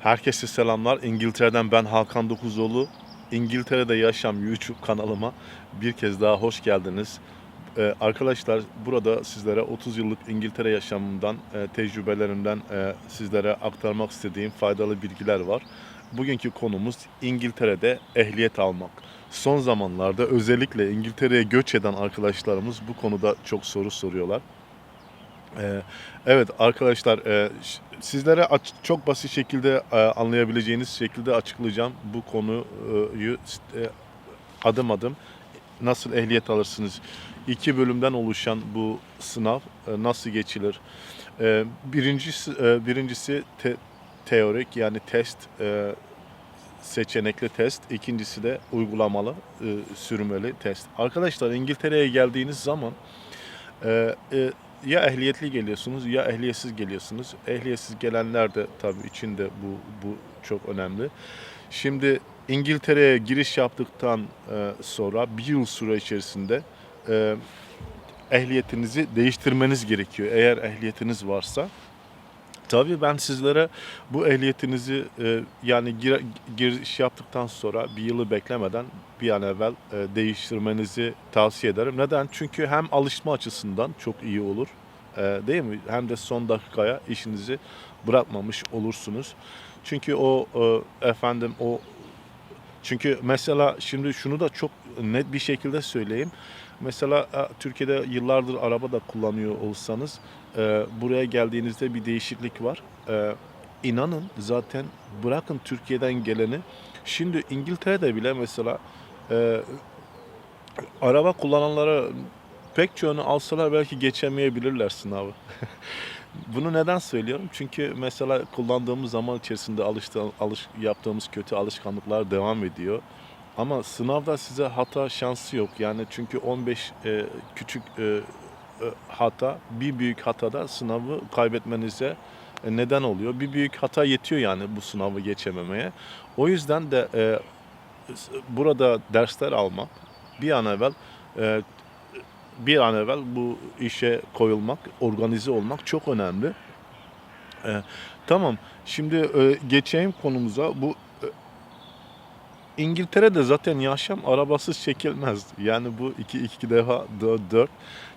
Herkese selamlar. İngiltere'den ben Hakan Dokuzoğlu. İngiltere'de Yaşam YouTube kanalıma bir kez daha hoş geldiniz. Ee, arkadaşlar burada sizlere 30 yıllık İngiltere yaşamımdan, e, tecrübelerimden e, sizlere aktarmak istediğim faydalı bilgiler var. Bugünkü konumuz İngiltere'de ehliyet almak. Son zamanlarda özellikle İngiltere'ye göç eden arkadaşlarımız bu konuda çok soru soruyorlar. Ee, Evet arkadaşlar e, sizlere çok basit şekilde e, anlayabileceğiniz şekilde açıklayacağım bu konuyu e, adım adım nasıl ehliyet alırsınız. İki bölümden oluşan bu sınav nasıl geçilir? Birincisi, birincisi te- teorik yani test seçenekli test. İkincisi de uygulamalı sürmeli test. Arkadaşlar İngiltere'ye geldiğiniz zaman ya ehliyetli geliyorsunuz ya ehliyetsiz geliyorsunuz. Ehliyetsiz gelenler de tabii içinde bu bu çok önemli. Şimdi İngiltere'ye giriş yaptıktan e, sonra bir yıl süre içerisinde e, ehliyetinizi değiştirmeniz gerekiyor. Eğer ehliyetiniz varsa. Tabii ben sizlere bu ehliyetinizi e, yani gir, giriş yaptıktan sonra bir yılı beklemeden bir an evvel e, değiştirmenizi tavsiye ederim. Neden? Çünkü hem alışma açısından çok iyi olur. e, değil mi? Hem de son dakikaya işinizi bırakmamış olursunuz. Çünkü o e, efendim o çünkü mesela şimdi şunu da çok net bir şekilde söyleyeyim. Mesela e, Türkiye'de yıllardır araba da kullanıyor olsanız e, buraya geldiğinizde bir değişiklik var. E, inanın zaten bırakın Türkiye'den geleni. Şimdi İngiltere'de bile mesela e, araba kullananlara pek çoğunu alsalar belki geçemeyebilirler sınavı. Bunu neden söylüyorum? Çünkü mesela kullandığımız zaman içerisinde alıştı, alış, yaptığımız kötü alışkanlıklar devam ediyor. Ama sınavda size hata şansı yok. Yani çünkü 15 e, küçük e, e, hata bir büyük hatada sınavı kaybetmenize e, neden oluyor. Bir büyük hata yetiyor yani bu sınavı geçememeye. O yüzden de e, burada dersler almak bir an evvel e, bir an evvel bu işe koyulmak, organize olmak çok önemli. E, tamam. Şimdi e, geçeyim konumuza. Bu e, İngiltere'de zaten yaşam arabasız çekilmez. Yani bu iki iki defa dört.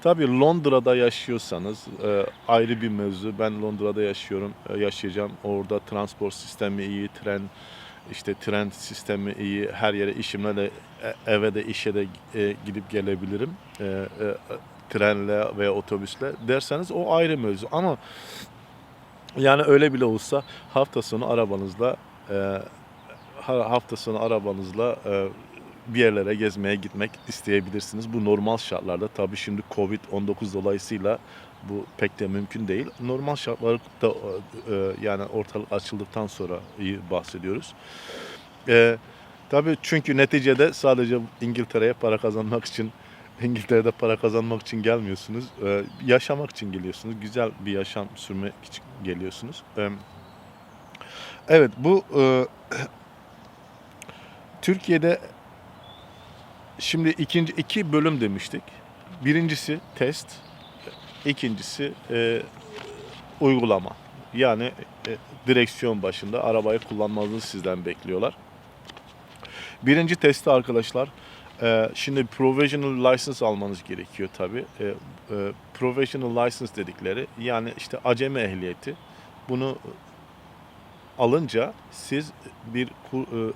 Tabii Londra'da yaşıyorsanız e, ayrı bir mevzu. Ben Londra'da yaşıyorum, e, yaşayacağım. Orada transport sistemi iyi, tren işte tren sistemi iyi. Her yere işimle de e, eve de işe de e, gidip gelebilirim. E, e, trenle veya otobüsle derseniz o ayrı mevzu. Ama yani öyle bile olsa hafta sonu arabanızla e, ha- hafta sonu arabanızla e, bir yerlere gezmeye gitmek isteyebilirsiniz. Bu normal şartlarda tabii şimdi Covid-19 dolayısıyla bu pek de mümkün değil. Normal şartlarda e, yani ortalık açıldıktan sonra iyi bahsediyoruz. E, tabii çünkü neticede sadece İngiltere'ye para kazanmak için İngiltere'de para kazanmak için gelmiyorsunuz. E, yaşamak için geliyorsunuz. Güzel bir yaşam sürmek için geliyorsunuz. E, evet bu e, Türkiye'de şimdi ikinci iki bölüm demiştik. Birincisi test, ikincisi e, uygulama. Yani e, direksiyon başında arabayı kullanmanızı sizden bekliyorlar. Birinci testi arkadaşlar, e, şimdi provisional license almanız gerekiyor tabi. E, e, provisional license dedikleri yani işte acemi ehliyeti. Bunu alınca siz bir e,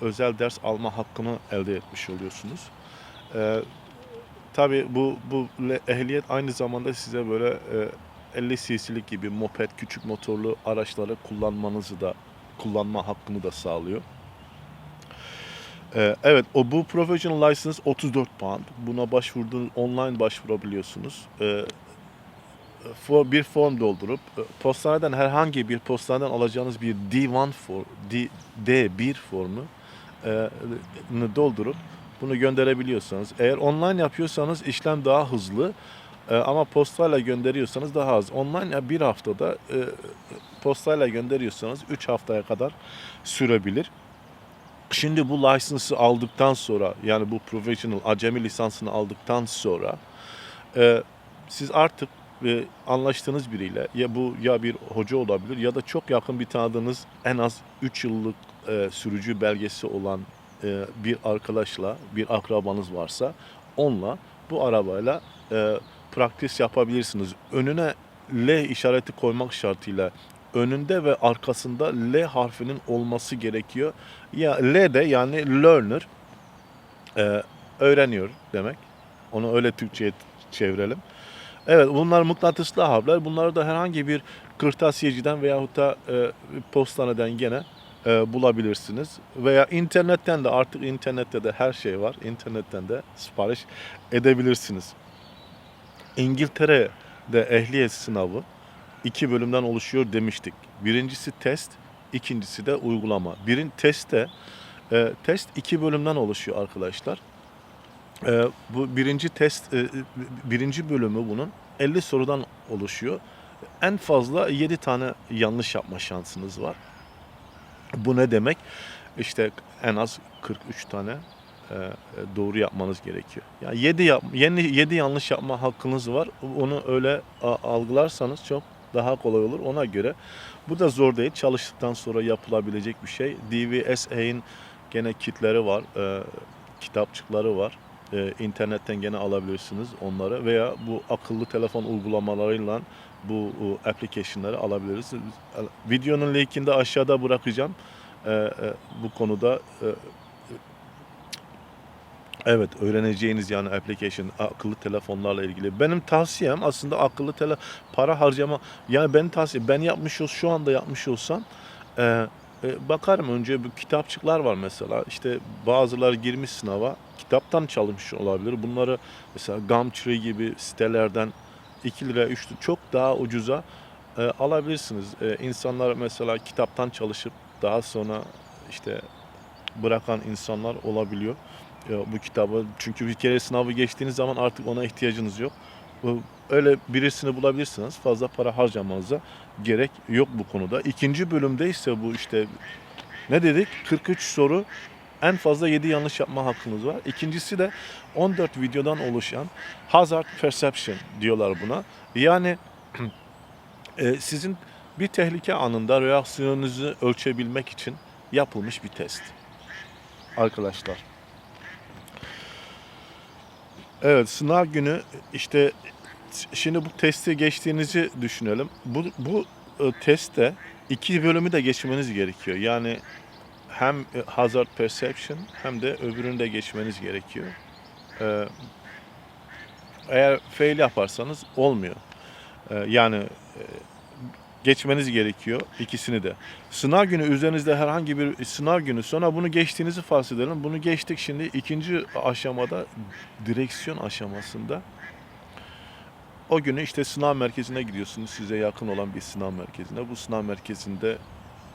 özel ders alma hakkını elde etmiş oluyorsunuz. E, tabii bu bu ehliyet aynı zamanda size böyle e, 50 cc'lik gibi moped, küçük motorlu araçları kullanmanızı da kullanma hakkını da sağlıyor. E, evet, o bu professional license 34 pound. Buna başvurduğunuz online başvurabiliyorsunuz. E, for, bir form doldurup e, postaneden herhangi bir postaneden alacağınız bir D1 form, D, D1 formu e, doldurup bunu gönderebiliyorsanız. Eğer online yapıyorsanız işlem daha hızlı e, ama postayla gönderiyorsanız daha az. Online ya bir haftada e, postayla gönderiyorsanız 3 haftaya kadar sürebilir. Şimdi bu lisansı aldıktan sonra yani bu professional acemi lisansını aldıktan sonra e, siz artık e, anlaştığınız biriyle ya bu ya bir hoca olabilir ya da çok yakın bir tanıdığınız en az 3 yıllık e, sürücü belgesi olan e, bir arkadaşla bir akrabanız varsa onunla bu arabayla e, praktis yapabilirsiniz. Önüne L işareti koymak şartıyla önünde ve arkasında L harfinin olması gerekiyor. Ya L de yani learner e, öğreniyor demek. Onu öyle Türkçe'ye çevirelim. Evet bunlar mıknatıslı harfler. Bunları da herhangi bir kırtasiyeciden veyahut da e, postaneden gene e, bulabilirsiniz. Veya internetten de artık internette de her şey var. İnternetten de sipariş edebilirsiniz. İngiltere'de ehliyet sınavı iki bölümden oluşuyor demiştik. Birincisi test, ikincisi de uygulama. Birin testte e, test iki bölümden oluşuyor arkadaşlar. E, bu birinci test e, birinci bölümü bunun 50 sorudan oluşuyor. En fazla 7 tane yanlış yapma şansınız var. Bu ne demek? İşte en az 43 tane e, doğru yapmanız gerekiyor. Yani 7 yap, yeni 7 yanlış yapma hakkınız var. Onu öyle algılarsanız çok daha kolay olur. Ona göre bu da zor değil. Çalıştıktan sonra yapılabilecek bir şey. DVSA'in gene kitleri var. e, kitapçıkları var. E, internetten gene alabilirsiniz onları veya bu akıllı telefon uygulamalarıyla bu e, application'ları alabilirsiniz. Videonun linkini de aşağıda bırakacağım. E, e, bu konuda e, Evet öğreneceğiniz yani application akıllı telefonlarla ilgili. Benim tavsiyem aslında akıllı tele para harcama yani ben tavsiye ben yapmış ol şu anda yapmış olsam e, e, bakarım önce bu kitapçıklar var mesela işte bazıları girmiş sınava kitaptan çalmış olabilir. Bunları mesela Gumtree gibi sitelerden 2 lira 3 lira çok daha ucuza e, alabilirsiniz. E, insanlar mesela kitaptan çalışıp daha sonra işte bırakan insanlar olabiliyor e, bu kitabı. Çünkü bir kere sınavı geçtiğiniz zaman artık ona ihtiyacınız yok. Bu- Öyle birisini bulabilirsiniz. Fazla para harcamanıza gerek yok bu konuda. İkinci bölümde ise bu işte ne dedik? 43 soru en fazla 7 yanlış yapma hakkınız var. İkincisi de 14 videodan oluşan hazard perception diyorlar buna. Yani e, sizin bir tehlike anında reaksiyonunuzu ölçebilmek için yapılmış bir test. Arkadaşlar. Evet sınav günü işte şimdi bu testi geçtiğinizi düşünelim. Bu, bu e, testte iki bölümü de geçmeniz gerekiyor. Yani hem e, hazard perception hem de öbürünü de geçmeniz gerekiyor. Ee, eğer fail yaparsanız olmuyor. Ee, yani e, geçmeniz gerekiyor ikisini de. Sınav günü üzerinizde herhangi bir sınav günü sonra bunu geçtiğinizi farz edelim. Bunu geçtik şimdi ikinci aşamada direksiyon aşamasında o günü işte sınav merkezine gidiyorsunuz. Size yakın olan bir sınav merkezine. Bu sınav merkezinde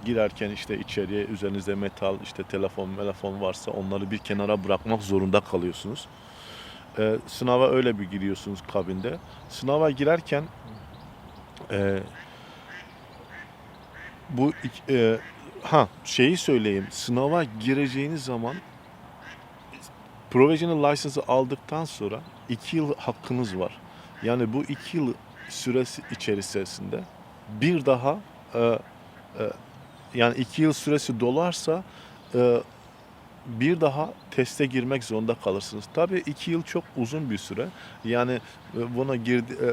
girerken işte içeriye üzerinizde metal işte telefon telefon varsa onları bir kenara bırakmak zorunda kalıyorsunuz. Ee, sınava öyle bir giriyorsunuz kabinde. Sınava girerken e, bu e, ha şeyi söyleyeyim. Sınava gireceğiniz zaman provisional license'ı aldıktan sonra 2 yıl hakkınız var. Yani bu 2 yıl süresi içerisinde bir daha e, e, yani 2 yıl süresi dolarsa e, bir daha teste girmek zorunda kalırsınız. Tabii 2 yıl çok uzun bir süre. Yani e, buna girdi, e,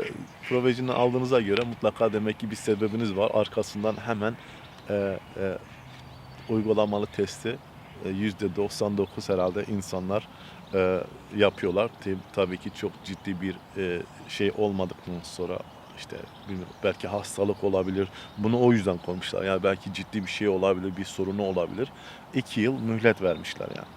provisional aldığınıza göre mutlaka demek ki bir sebebiniz var. Arkasından hemen e, e, uygulamalı testi e, %99 herhalde insanlar e, yapıyorlar. Tabii ki çok ciddi bir e, şey olmadıktan sonra işte belki hastalık olabilir. Bunu o yüzden koymuşlar. Yani belki ciddi bir şey olabilir, bir sorunu olabilir. İki yıl mühlet vermişler yani.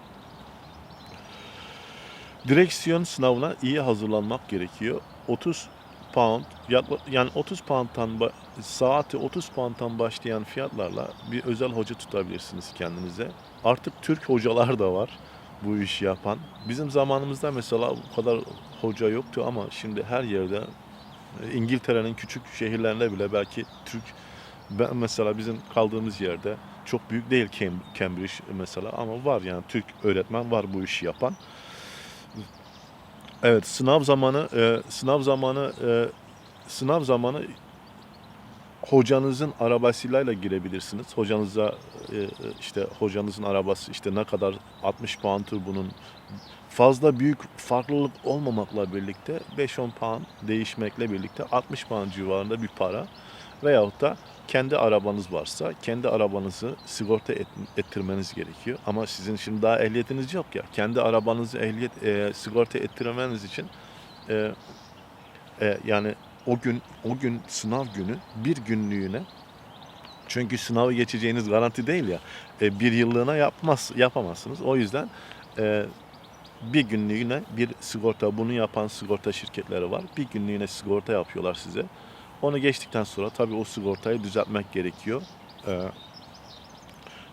Direksiyon sınavına iyi hazırlanmak gerekiyor. 30 pound yani 30 pound'tan saati 30 pound'tan başlayan fiyatlarla bir özel hoca tutabilirsiniz kendinize. Artık Türk hocalar da var bu işi yapan. Bizim zamanımızda mesela bu kadar hoca yoktu ama şimdi her yerde İngiltere'nin küçük şehirlerinde bile belki Türk ben mesela bizim kaldığımız yerde çok büyük değil Cam- Cambridge mesela ama var yani Türk öğretmen var bu işi yapan. Evet sınav zamanı e, sınav zamanı e, sınav zamanı hocanızın arabasıyla girebilirsiniz. Hocanıza e, e, işte hocanızın arabası işte ne kadar 60 puandır bunun fazla büyük farklılık olmamakla birlikte 5-10 puan değişmekle birlikte 60 puan civarında bir para veyahut da kendi arabanız varsa kendi arabanızı sigorta et- ettirmeniz gerekiyor. Ama sizin şimdi daha ehliyetiniz yok ya. Kendi arabanızı ehliyet e, sigorta ettirmeniz için e, e, yani o gün o gün sınav günü bir günlüğüne çünkü sınavı geçeceğiniz garanti değil ya. E, bir yıllığına yapmaz yapamazsınız. O yüzden e, bir günlüğüne bir sigorta bunu yapan sigorta şirketleri var. Bir günlüğüne sigorta yapıyorlar size. Onu geçtikten sonra tabii o sigortayı düzeltmek gerekiyor. E,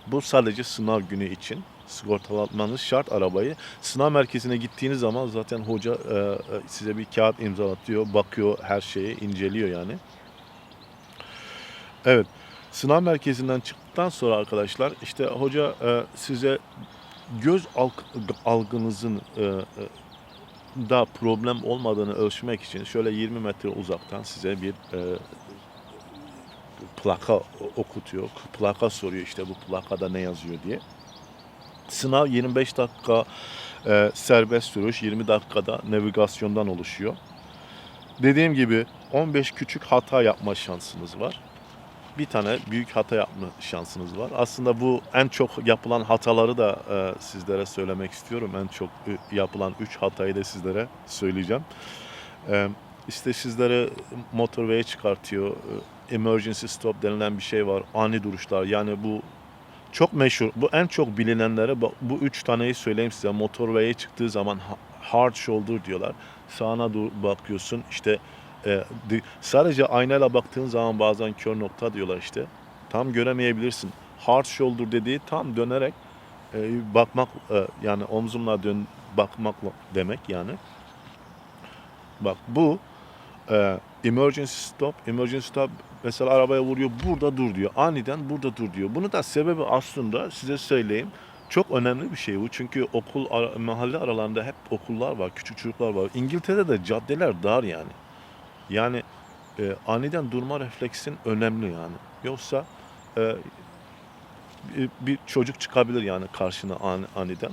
bu sadece sınav günü için sigortalatmanız şart arabayı. Sınav merkezine gittiğiniz zaman zaten hoca e, e, size bir kağıt imzalatıyor, bakıyor her şeyi, inceliyor yani. Evet. Sınav merkezinden çıktıktan sonra arkadaşlar işte hoca e, size göz alg- algınızın e, e, da problem olmadığını ölçmek için şöyle 20 metre uzaktan size bir e, plaka okutuyor. Plaka soruyor işte bu plakada ne yazıyor diye. Sınav 25 dakika e, serbest sürüş, 20 dakikada navigasyondan oluşuyor. Dediğim gibi 15 küçük hata yapma şansınız var. Bir tane büyük hata yapma şansınız var. Aslında bu en çok yapılan hataları da e, sizlere söylemek istiyorum. En çok e, yapılan 3 hatayı da sizlere söyleyeceğim. E, işte sizlere motorway'e çıkartıyor. E, Emergency stop denilen bir şey var. Ani duruşlar. Yani bu çok meşhur. Bu en çok bilinenlere bu, üç taneyi söyleyeyim size. Motorway'e çıktığı zaman ha- hard shoulder diyorlar. Sağına dur bakıyorsun işte e, sadece aynayla baktığın zaman bazen kör nokta diyorlar işte. Tam göremeyebilirsin. Hard shoulder dediği tam dönerek e, bakmak e, yani omzumla dön bakmak demek yani. Bak bu e, emergency stop, emergency stop mesela arabaya vuruyor burada dur diyor. Aniden burada dur diyor. Bunu da sebebi aslında size söyleyeyim. Çok önemli bir şey bu. Çünkü okul mahalle aralarında hep okullar var, küçük çocuklar var. İngiltere'de de caddeler dar yani. Yani e, aniden durma refleksin önemli yani. Yoksa e, bir, çocuk çıkabilir yani karşına ani- aniden.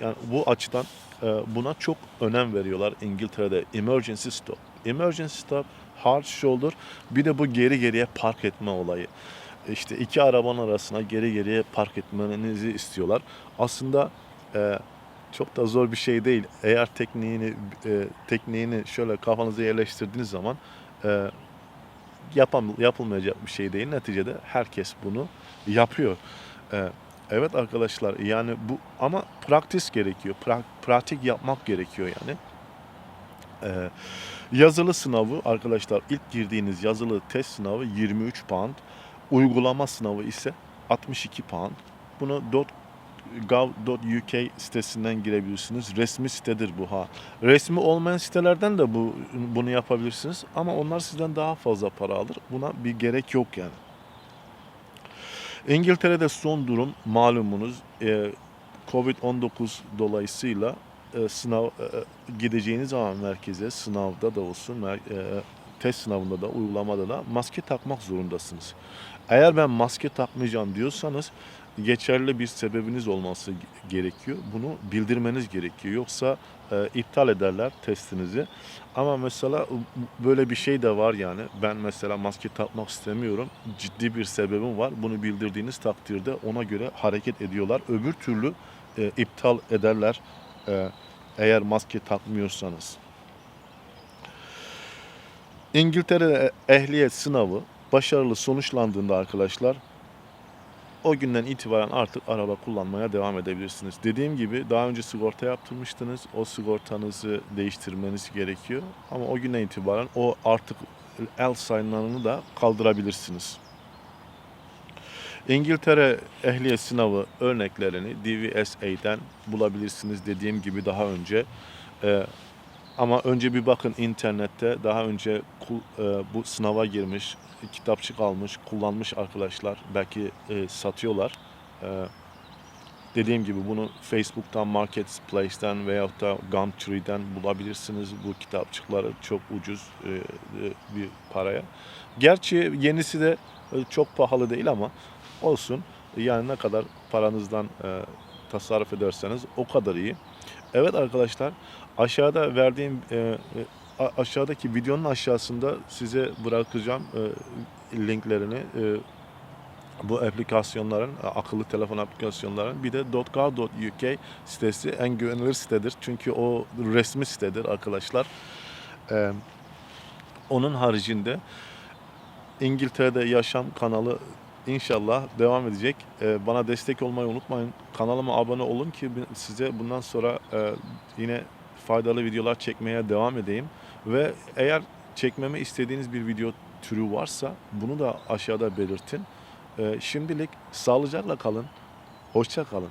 Yani bu açıdan e, buna çok önem veriyorlar İngiltere'de. Emergency stop. Emergency stop, hard shoulder. Bir de bu geri geriye park etme olayı. İşte iki arabanın arasına geri geriye park etmenizi istiyorlar. Aslında e, çok da zor bir şey değil. Eğer tekniğini e, tekniğini şöyle kafanıza yerleştirdiğiniz zaman e, yapam, yapılmayacak bir şey değil. Neticede herkes bunu yapıyor. E, evet arkadaşlar yani bu ama praktis gerekiyor. Pra- pratik yapmak gerekiyor yani. E, yazılı sınavı arkadaşlar ilk girdiğiniz yazılı test sınavı 23 pound. Uygulama sınavı ise 62 pound. Bunu gov.uk sitesinden girebilirsiniz. Resmi sitedir bu ha. Resmi olmayan sitelerden de bu bunu yapabilirsiniz ama onlar sizden daha fazla para alır. Buna bir gerek yok yani. İngiltere'de son durum malumunuz e, Covid-19 dolayısıyla e, sınav e, gideceğiniz zaman merkeze sınavda da olsun e, test sınavında da uygulamada da maske takmak zorundasınız. Eğer ben maske takmayacağım diyorsanız geçerli bir sebebiniz olması gerekiyor. Bunu bildirmeniz gerekiyor. Yoksa e, iptal ederler testinizi. Ama mesela böyle bir şey de var yani. Ben mesela maske takmak istemiyorum. Ciddi bir sebebim var. Bunu bildirdiğiniz takdirde ona göre hareket ediyorlar. Öbür türlü e, iptal ederler e, eğer maske takmıyorsanız. İngiltere'de ehliyet sınavı başarılı sonuçlandığında arkadaşlar o günden itibaren artık araba kullanmaya devam edebilirsiniz. Dediğim gibi daha önce sigorta yaptırmıştınız. O sigortanızı değiştirmeniz gerekiyor. Ama o günden itibaren o artık el sayılarını da kaldırabilirsiniz. İngiltere ehliyet sınavı örneklerini DVSA'den bulabilirsiniz dediğim gibi daha önce. Ee, ama önce bir bakın internette daha önce e, bu sınava girmiş, kitapçık almış, kullanmış arkadaşlar belki e, satıyorlar. E, Dediğim gibi bunu Facebook'tan, Marketplace'ten veyahut da Gumtree'den bulabilirsiniz. Bu kitapçıkları çok ucuz e, bir paraya. Gerçi yenisi de çok pahalı değil ama olsun. Yani ne kadar paranızdan e, tasarruf ederseniz o kadar iyi. Evet arkadaşlar aşağıda verdiğim e, e, aşağıdaki videonun aşağısında size bırakacağım e, linklerini. E, bu aplikasyonların, e, akıllı telefon aplikasyonların bir de .gov.uk sitesi en güvenilir sitedir. Çünkü o resmi sitedir arkadaşlar. Ee, onun haricinde İngiltere'de Yaşam kanalı inşallah devam edecek. Ee, bana destek olmayı unutmayın. Kanalıma abone olun ki size bundan sonra e, yine faydalı videolar çekmeye devam edeyim. Ve eğer çekmemi istediğiniz bir video türü varsa bunu da aşağıda belirtin. Ee, şimdilik sağlıcakla kalın. Hoşça kalın.